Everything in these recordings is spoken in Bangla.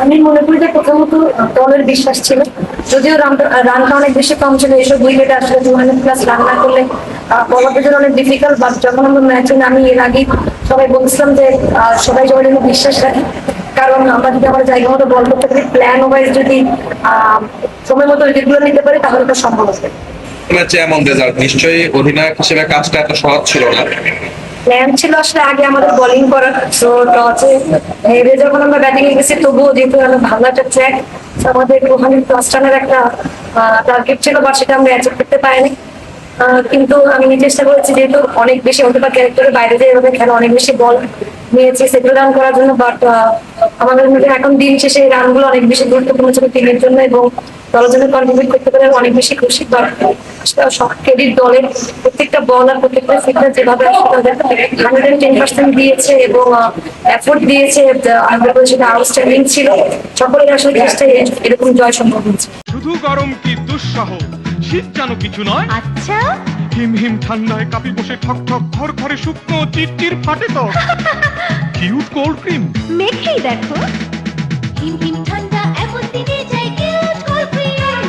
আমি মনে করি যে প্রথমত দলের বিশ্বাস ছিল। যদিও রান- রানটা অনেক বেশি কম ছিল, এইসব উইকেটে আসলে টু হান্ড্রেড প্লাস রান না করলে বলার জন্য অনেক ডিফিকাল্ট বাট যখন আমরা ম্যাচে আমি এর আগে সবাই বলছিলাম যে সবাই সবাই জন্য বিশ্বাস রাখি। কারণ আমরা যদি আমার জায়গা মতো বল করতে পারি প্ল্যান ওয়াইজ যদি সময় মতো উইকেটগুলো নিতে পারি, তাহলে তো সম্ভব হবে। ম্যাচে এমন রেজাল্ট নিশ্চয়ই অধিনায়ক হিসেবে কাজটা এত সহজ ছিল না। প্ল্যান ছিল আসলে আগে আমাদের বোলিং করার টসে হেরে যখন আমরা ব্যাটিং এ গেছি, তবুও যেহেতু ভালো একটা ট্র্যাক আমাদের টু হান্ড্রেড একটা টার্গেট ছিল বা সেটা আমরা অ্যাচিভ করতে পারিনি। কিন্তু আমি চেষ্টা করেছি যেহেতু অনেক বেশি হতে পারে ক্যারেক্টারের বাইরে যে এভাবে খেলা অনেক বেশি বল নিয়েছি, সেগুলো রান করার জন্য বাট আমাদের মধ্যে এখন দিন শেষে এই রানগুলো অনেক বেশি গুরুত্বপূর্ণ ছিল টিমের জন্য এবং দলের জন্য কন্ট্রিবিউট করতে পারে অনেক বেশি খুশি। সব ক্রেডিট দলের প্রত্যেকটা বলার প্রত্যেকটা ফিটনেস যেভাবে হান্ড্রেড টেন পার্সেন্ট দিয়েছে এবং এফোর্ট দিয়েছে। আমাদের সেটা আউটস্ট্যান্ডিং ছিল। সকলের আসলে চেষ্টায় এরকম জয় সম্ভব হয়েছে। শুধু গরম কি দুঃসহ শীত যেন কিছু নয়। আচ্ছা। হিম হিম ঠান্ডায় কাপি বসে ঠক ঠক ঘর ঘরে শুকনো চিরচির ফাটে তো কিউট কোল্ড ক্রিম মেখেই দেখো। হিম হিম ঠান্ডা এমন দিনে যাই কিউট কোল্ড ক্রিম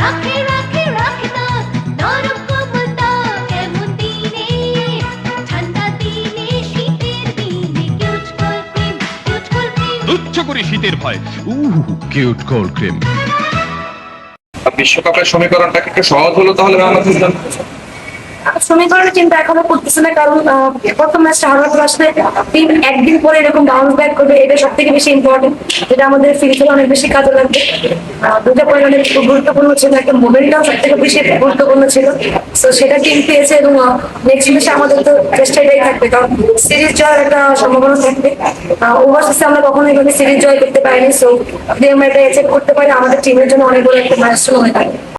রাখে রাখে রাখে না নরম কোমল ত্বক এমন দিনে? ঠান্ডা দিনে শীতের দিনে cute cold cream cute cold cream তুচ্ছ করে শীতের ভয়। উহ কিউট কোল্ড ক্রিম বিশ্বকাপের সমীকরণটা কি একটু সহজ হলো তাহলে বাংলাদেশের জন্য সমীকরণের চিন্তা এখনও করতেছে না, কারণ প্রথম ম্যাচটা পর আসলে টিম একদিন পরে এরকম বাউন্স ব্যাক করবে, এটা সব থেকে বেশি ইম্পর্টেন্ট যেটা আমাদের ফিউচারে অনেক বেশি কাজে লাগবে। দুটো পয়েন্ট অনেক গুরুত্বপূর্ণ ছিল, একটা মোমেন্টটাও সব থেকে বেশি গুরুত্বপূর্ণ ছিল। তো সেটা টিম পেয়েছে এবং নেক্সট ম্যাচে আমাদের তো চেষ্টা এটাই থাকবে, কারণ সিরিজ জয়ের একটা সম্ভাবনা থাকবে। ওভারসিসে আমরা কখনো এভাবে সিরিজ জয় করতে পারিনি সো যদি আমরা এটা এচেক করতে পারি, আমাদের টিমের জন্য অনেক বড় একটা মাইলস্টোন হয়ে থাকবে